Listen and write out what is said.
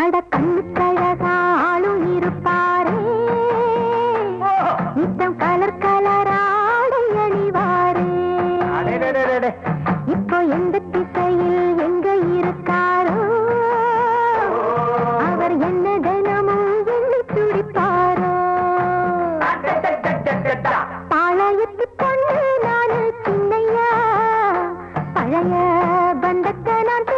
அட கண்ணுக்கழகா ஆளும் இருப்பாரே நித்தம் கலர் கலராடும் எழிவாரே. இப்போ எந்த திசையில் எங்க இருக்காரோ? அவர் என்ன தினமும் எண்ணி துடிப்பாரோ? பாளையத்து பொண்ணு நானு சின்னையா. பழைய பந்தத்தை நான்